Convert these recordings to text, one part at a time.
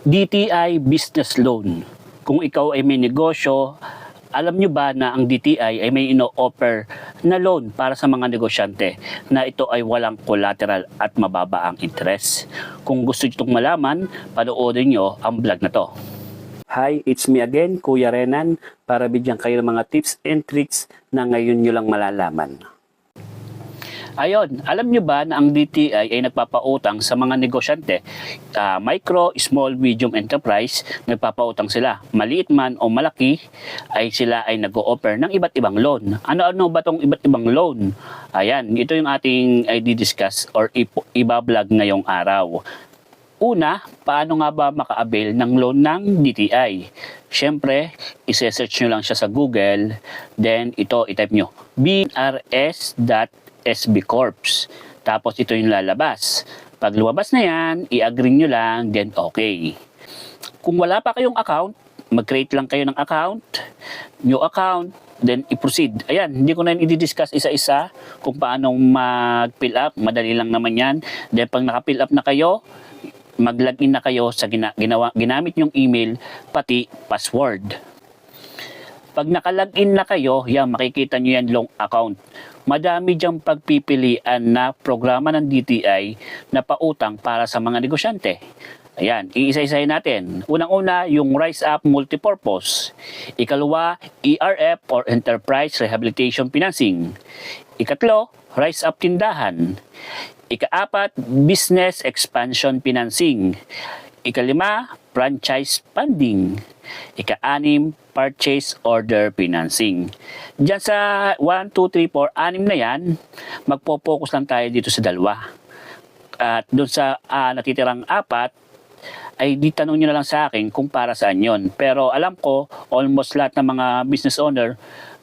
DTI Business Loan. Kung ikaw ay may negosyo, alam nyo ba na ang DTI ay may ino-offer na loan para sa mga negosyante na ito ay walang collateral at mababa ang interest. Kung gusto nyo itong malaman, panoorin nyo ang vlog na to. Hi, it's me again, Kuya Renan, para bigyan kayo ng mga tips and tricks na ngayon nyo lang malalaman. Ayon, alam nyo ba na ang DTI ay nagpapautang sa mga negosyante? Ah, micro, small, medium enterprise, nagpapautang sila. Maliit man o malaki, ay sila ay nag-o-offer ng iba't ibang loan. Ano-ano ba tong iba't ibang loan? Ayan, ito yung ating ay di-discuss or ibablog ngayong araw. Una, paano nga ba maka-avail ng loan ng DTI? Siyempre, ise-search nyo lang siya sa Google, then ito, itype nyo, brs.sb corps. Tapos ito yung lalabas. Pag lumabas na yan, i-agree nyo lang, then okay. Kung wala pa kayong account, mag-create lang kayo ng account, new account, then i-proceed. Ayan, hindi ko na yun i-discuss isa-isa kung paano mag-fill up. Madali lang naman yan. Then pag naka-fill up na kayo, mag-login na kayo sa gina- ginawa, ginamit yung email, pati password. Pag naka-login na kayo, yan, makikita nyo yan long account. Madami diyang pagpipilian na programa ng DTI na pautang para sa mga negosyante. Ayan, iisa-isahin natin. Unang-una, yung Rise Up Multipurpose. Ikalawa, ERF or Enterprise Rehabilitation Financing. Ikatlo, Rise Up Tindahan. Ikaapat, Business Expansion Financing. Ikalima, Franchise Funding. Ika-anim, Purchase Order Financing. Diyan sa 1, 2, 3, 4, anim na yan, magpo-focus lang tayo dito sa dalawa. At doon sa ah, natitirang apat, ay di tanong nyo na lang sa akin kung para saan yon. Pero alam ko, almost lahat ng mga business owner,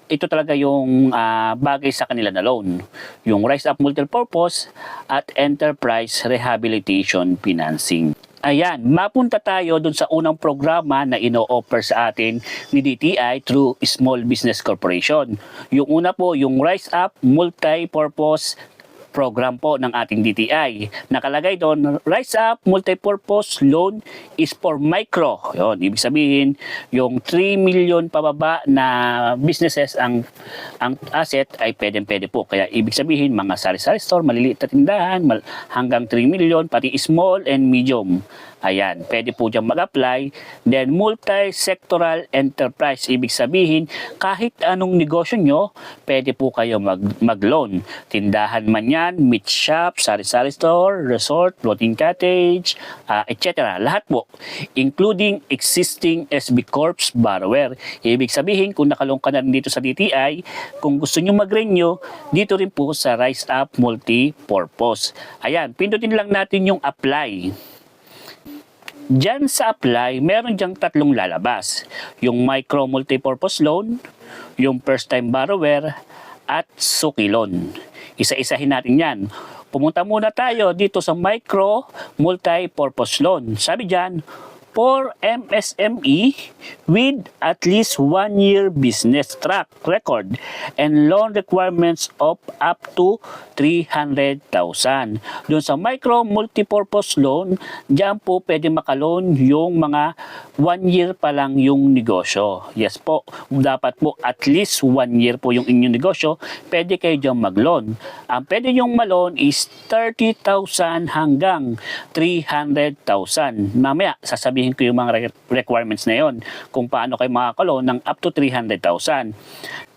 ito talaga yung ah, bagay sa kanila na loan. Yung Rise Up Multipurpose at Enterprise Rehabilitation Financing. Ayan, mapunta tayo dun sa unang programa na ino-offer sa atin ni DTI through Small Business Corporation. Yung una po, yung Rise Up Multi-Purpose program po ng ating DTI. Nakalagay doon, Rise Up Multipurpose Loan is for micro. Yun, ibig sabihin, yung 3 million pababa na businesses ang ang asset ay pwedeng-pwede po. Kaya ibig sabihin, mga sari-sari store, maliliit na tindahan, mal- hanggang 3 million, pati small and medium. Ayan, pwede po dyan mag-apply. Then, multi-sectoral enterprise. Ibig sabihin, kahit anong negosyo nyo, pwede po kayo mag- mag-loan. Tindahan man yan, meat shop, sari-sari store, resort, floating cottage, ah, etc. Lahat po, including existing SB Corps borrower. Ibig sabihin, kung nakalong ka na rin dito sa DTI, kung gusto nyo mag-renew, dito rin po sa Rise Up Multi-Purpose. Ayan, pindutin lang natin yung apply. Diyan sa apply, meron diyang tatlong lalabas. Yung micro multipurpose loan, yung first time borrower, at suki loan. Isa-isahin natin yan. Pumunta muna tayo dito sa micro multipurpose loan. Sabi diyan, for MSME with at least one year business track record and loan requirements of up to 300,000. Doon sa micro multipurpose loan, diyan po pwede makaloan yung mga one year pa lang yung negosyo. Yes po, dapat po at least one year po yung inyong negosyo, pwede kayo diyan mag-loan. Ang pwede yung malon is 30,000 hanggang 300,000. Mamaya, sasabihin ko yung mga re- requirements na yon kung paano kayo makakaloan ng up to 300,000.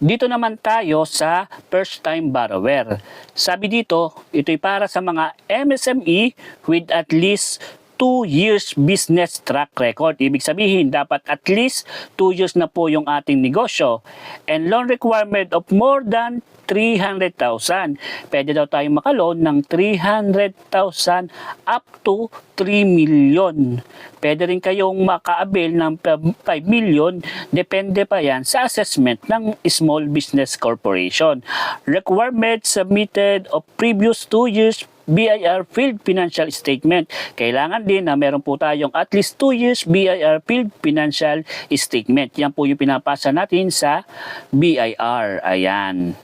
Dito naman tayo sa first time borrower. Sabi dito, ito'y para sa mga MSME with at least 2 years business track record. Ibig sabihin, dapat at least 2 years na po yung ating negosyo. And loan requirement of more than 300,000. Pwede daw tayong makaloan ng 300,000 up to 3 million. Pwede rin kayong maka-avail ng 5 million. Depende pa yan sa assessment ng Small Business Corporation. Requirement submitted of previous 2 years BIR Field Financial Statement. Kailangan din na meron po tayong at least 2 years BIR Field Financial Statement. Yan po yung pinapasa natin sa BIR. Ayan.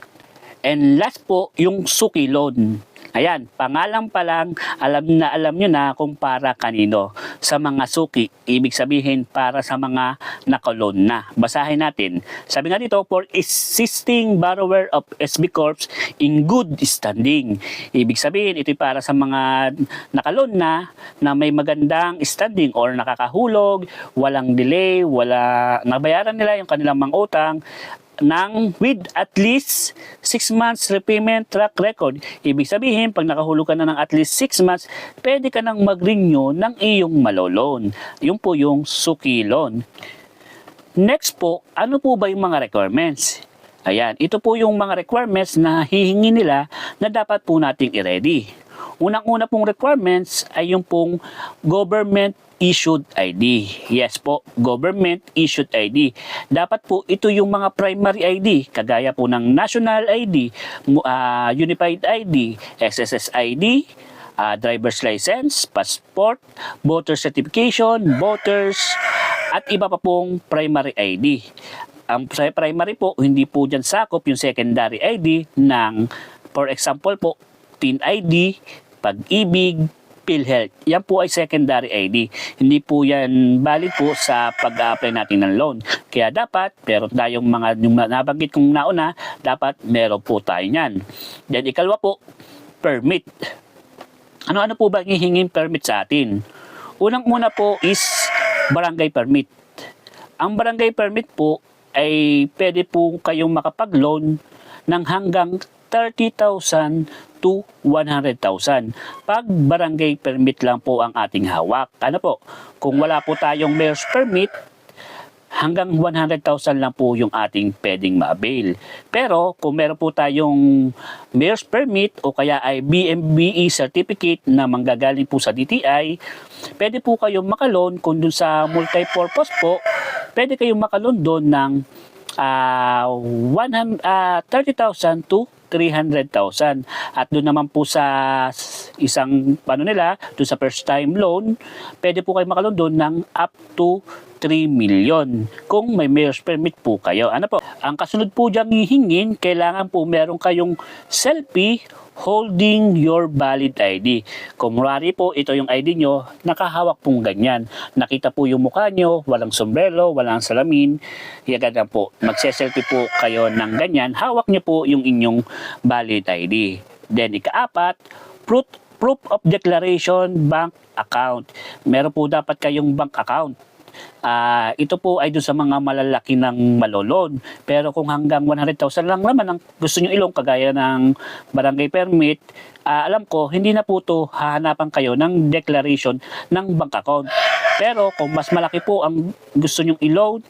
And last po, yung suki loan. Ayan, pangalan pa lang, alam na alam nyo na kung para kanino. Sa mga suki, ibig sabihin para sa mga nakalon na. Basahin natin. Sabi nga dito, for existing borrower of SB Corps in good standing. Ibig sabihin, ito para sa mga nakalon na na may magandang standing or nakakahulog, walang delay, wala nabayaran nila yung kanilang mga utang ng with at least 6 months repayment track record. Ibig sabihin, pag nakahulog ka na ng at least 6 months, pwede ka nang mag-renew ng iyong malolon. Yun po yung suki loan. Next po, ano po ba yung mga requirements? Ayan, ito po yung mga requirements na hihingi nila na dapat po nating i-ready. Unang-una pong requirements ay yung pong government issued ID. Yes po, government issued ID. Dapat po ito yung mga primary ID, kagaya po ng National ID, mu- ah, Unified ID, SSS ID, ah, driver's license, passport, voter certification, voters, at iba pa pong primary ID. Ang pri- primary po, hindi po dyan sakop yung secondary ID ng, for example po, TIN ID, Pag-ibig, PhilHealth. Yan po ay secondary ID. Hindi po yan valid po sa pag-apply natin ng loan. Kaya dapat, pero tayong mga yung nabanggit kong nauna, dapat meron po tayo yan. Then ikalwa po, permit. Ano-ano po ba hihingin permit sa atin? Unang-una po is barangay permit. Ang barangay permit po ay pwede po kayong makapag-loan ng hanggang 30,000 to 100,000. Pag barangay permit lang po ang ating hawak. Ano po? Kung wala po tayong mayor's permit, hanggang 100,000 lang po yung ating pwedeng ma-avail. Pero kung meron po tayong mayor's permit o kaya ay BMBE certificate na manggagaling po sa DTI, pwede po kayong makalon kung dun sa multi-purpose po, pwede kayong makalon doon ng ah 100, ah, 30,000 to 300,000. At doon naman po sa isang paano nila, doon sa first time loan, pwede po kayo makalon doon ng up to 3 million kung may mayor's permit po kayo. Ano po? Ang kasunod po diyang hihingin, kailangan po meron kayong selfie holding your valid ID. Kung murari po, ito yung ID nyo, nakahawak pong ganyan. Nakita po yung mukha nyo, walang sombrero, walang salamin. Yagan na po, magse-selfie po kayo ng ganyan. Hawak nyo po yung inyong valid ID. Then ikaapat, proof, proof of declaration bank account. Meron po dapat kayong bank account. Ah, ito po ay doon sa mga malalaki ng malolon. Pero kung hanggang 100,000 lang naman ang gusto nyo ilong kagaya ng barangay permit, ah, alam ko hindi na po to hahanapan kayo ng declaration ng bank account. Pero kung mas malaki po ang gusto nyong i-load,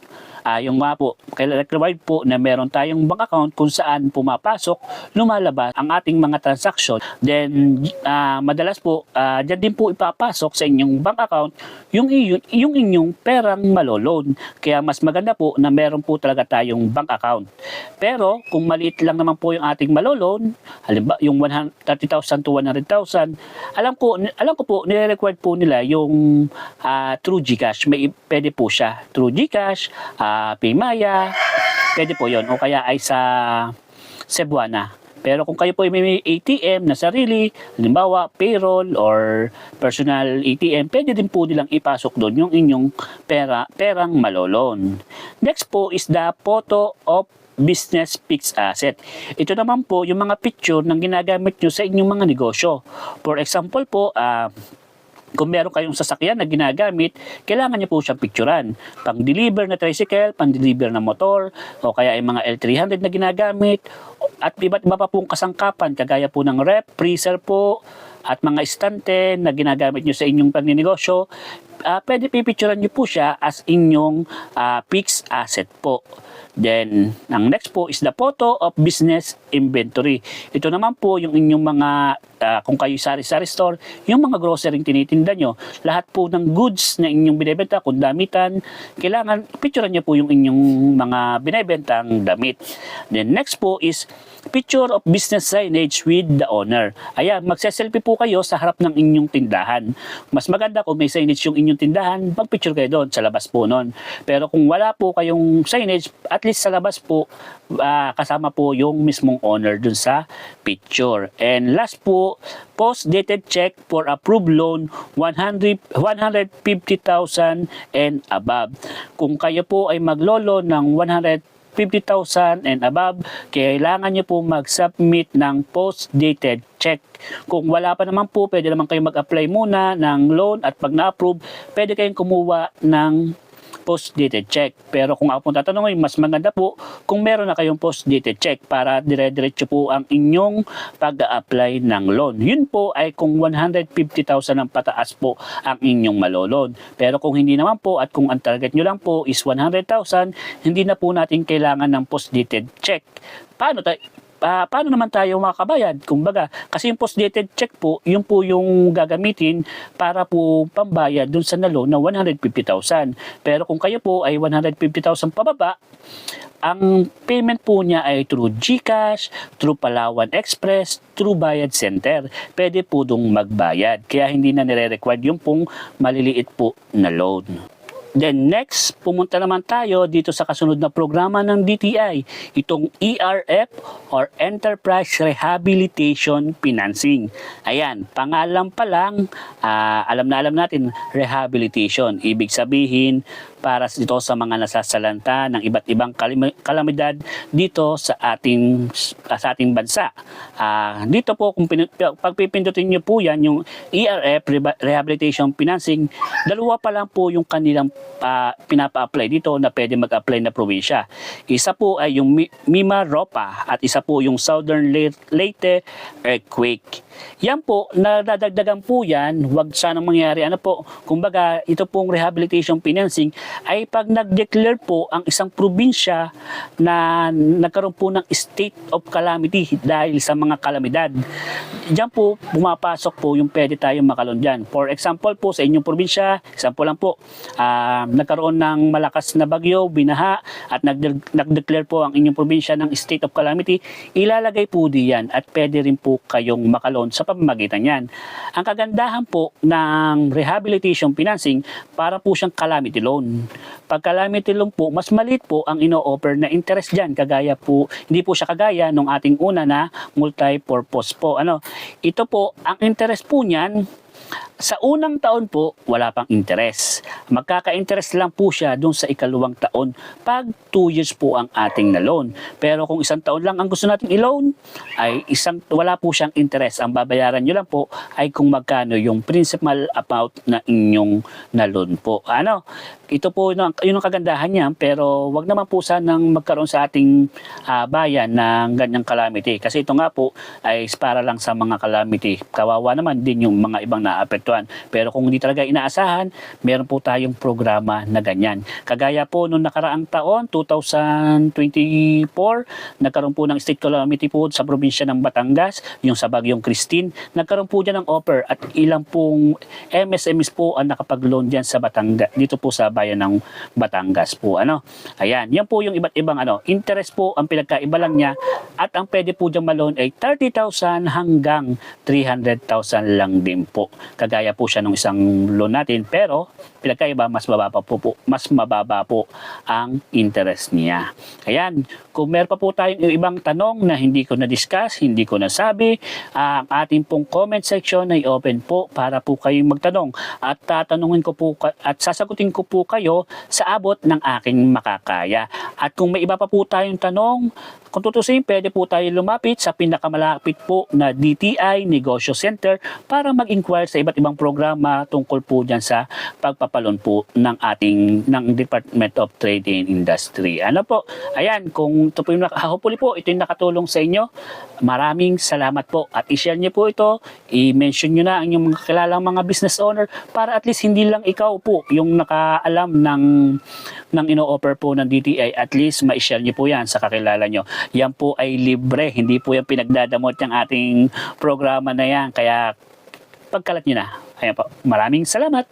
ah, yung nga po, required po na meron tayong bank account kung saan pumapasok, lumalabas ang ating mga transaction. Then, ah, madalas po, ah, dyan din po ipapasok sa inyong bank account yung, iyon, yung inyong perang maloloan. Kaya mas maganda po na meron po talaga tayong bank account. Pero, kung maliit lang naman po yung ating maloloan, halimbawa yung 100 30,000 to 100,000, alam ko, alam ko po, nire-required po nila yung ah, True Gcash. May, pwede po siya. True Gcash, ah, Paymaya, pwede po yon O kaya ay sa Cebuana. Pero kung kayo po ay may ATM na sarili, halimbawa payroll or personal ATM, pwede din po nilang ipasok doon yung inyong pera, perang malolon. Next po is the photo of business fixed asset. Ito naman po yung mga picture ng ginagamit nyo sa inyong mga negosyo. For example po, ah, kung meron kayong sasakyan na ginagamit, kailangan niyo po siyang picturean. Pang-deliver na tricycle, pang-deliver na motor, o kaya ay mga L300 na ginagamit, at iba't iba pa pong kasangkapan, kagaya po ng rep, freezer po, at mga istante na ginagamit nyo sa inyong pagninegosyo, ah pwede pipicturean nyo po siya as inyong ah, fixed asset po. Then, ang next po is the photo of business inventory. Ito naman po yung inyong mga, ah, kung kayo sari-sari store, yung mga grocery tinitinda nyo. Lahat po ng goods na inyong binibenta, kung damitan, kailangan picturean nyo po yung inyong mga binibentang damit. Then next po is picture of business signage with the owner. Ayan, magse-selfie po kayo sa harap ng inyong tindahan. Mas maganda kung may signage yung inyong inyong tindahan, magpicture kayo doon sa labas po noon. Pero kung wala po kayong signage, at least sa labas po, ah, kasama po yung mismong owner dun sa picture. And last po, post-dated check for approved loan 100 150,000 and above. Kung kayo po ay maglolo ng 150,000 and above, kailangan nyo po mag-submit ng post-dated check. Kung wala pa naman po, pwede naman kayo mag-apply muna ng loan at pag na-approve, pwede kayong kumuha ng post-dated check. Pero kung ako pong tatanungin, mas maganda po kung meron na kayong post-dated check para dire-diretso po ang inyong pag-apply ng loan. Yun po ay kung 150,000 ang pataas po ang inyong malolon. Pero kung hindi naman po at kung ang target nyo lang po is 100,000, hindi na po natin kailangan ng post-dated check. Paano tayo? Pa- paano naman tayo makakabayad? Kumbaga, kasi yung post-dated check po, yun po yung gagamitin para po pambayad dun sa nalo na 150,000. Pero kung kayo po ay 150,000 pababa, ang payment po niya ay through GCash, through Palawan Express, through Bayad Center. Pwede po dong magbayad. Kaya hindi na nire-required yung pong maliliit po na loan. Then next, pumunta naman tayo dito sa kasunod na programa ng DTI, itong ERF or Enterprise Rehabilitation Financing. Ayan, pangalan pa lang, ah, alam na alam natin, rehabilitation. Ibig sabihin, para dito sa mga nasasalanta ng iba't ibang kalamidad dito sa ating sa ating bansa. Ah, dito po kung pinu- pagpipindutin niyo po yan yung ERF Rehabilitation Financing, dalawa pa lang po yung kanilang ah, pinapa-apply dito na pwede mag-apply na probinsya. Isa po ay yung Mi- Mima Ropa at isa po yung Southern Le- Leyte Earthquake. Yan po, nadadagdagan po yan, wag sanang mangyari. Ano po, kumbaga, ito pong rehabilitation financing ay pag nag-declare po ang isang probinsya na nagkaroon po ng state of calamity dahil sa mga kalamidad. Diyan po, pumapasok po yung pwede tayong makalon dyan. For example po, sa inyong probinsya, example lang po, ah, nagkaroon ng malakas na bagyo, binaha, at nag- nag-declare po ang inyong probinsya ng state of calamity, ilalagay po diyan at pwede rin po kayong makalon sa pamamagitan yan. Ang kagandahan po ng rehabilitation financing, para po siyang calamity loan. Pag calamity loan po, mas maliit po ang ino-offer na interest dyan. Kagaya po, hindi po siya kagaya nung ating una na multi-purpose po. Ano, ito po, ang interest po niyan, sa unang taon po, wala pang interest. Magkaka-interest lang po siya dun sa ikaluwang taon pag 2 years po ang ating na loan. Pero kung isang taon lang ang gusto nating i-loan, ay isang, wala po siyang interest. Ang babayaran nyo lang po ay kung magkano yung principal amount na inyong na loan po. Ano? Ito po yun ang, kagandahan niya, pero wag naman po sanang magkaroon sa ating ah, bayan ng ganyang calamity. Kasi ito nga po ay para lang sa mga calamity. Kawawa naman din yung mga ibang naapektuhan. Pero kung hindi talaga inaasahan, meron po tayong programa na ganyan. Kagaya po nung nakaraang taon, 2024, nagkaroon po ng state calamity po sa probinsya ng Batangas, yung sa Bagyong Christine. Nagkaroon po dyan ng offer at ilang pong MSMEs po ang nakapag-loan dyan sa Batangas, dito po sa bayan ng Batangas po. Ano? Ayan, yan po yung iba't ibang ano, interest po ang pinagkaiba lang niya at ang pwede po dyan malon ay 30,000 hanggang 300,000 lang din po. Kagaya po siya ng isang loan natin pero pinagkaiba mas mababa po, po mas mababa po ang interest niya. Ayan, kung meron pa po tayong ibang tanong na hindi ko na-discuss, hindi ko nasabi, ang ating pong comment section ay open po para po kayong magtanong at tatanungin ko po at sasagutin ko po kayo sa abot ng aking makakaya. At kung may iba pa po tayong tanong, kung tutusin, pwede po tayo lumapit sa pinakamalapit po na DTI Negosyo Center para mag-inquire sa iba't ibang programa tungkol po dyan sa pagpapalon po ng ating ng Department of Trade and Industry. Ano po? Ayan, kung ito po yung naka- hopefully po, ito yung nakatulong sa inyo. Maraming salamat po. At i-share niyo po ito, i-mention niyo na ang inyong mga kilalang mga business owner para at least hindi lang ikaw po yung nakaalam ng ng ino-offer po ng DTI. At least ma-share niyo po yan sa kakilala niyo. Yan po ay libre, hindi po yan pinagdadamot yung ating programa na yan. Kaya pagkalat niyo na. Ayan po. Maraming salamat.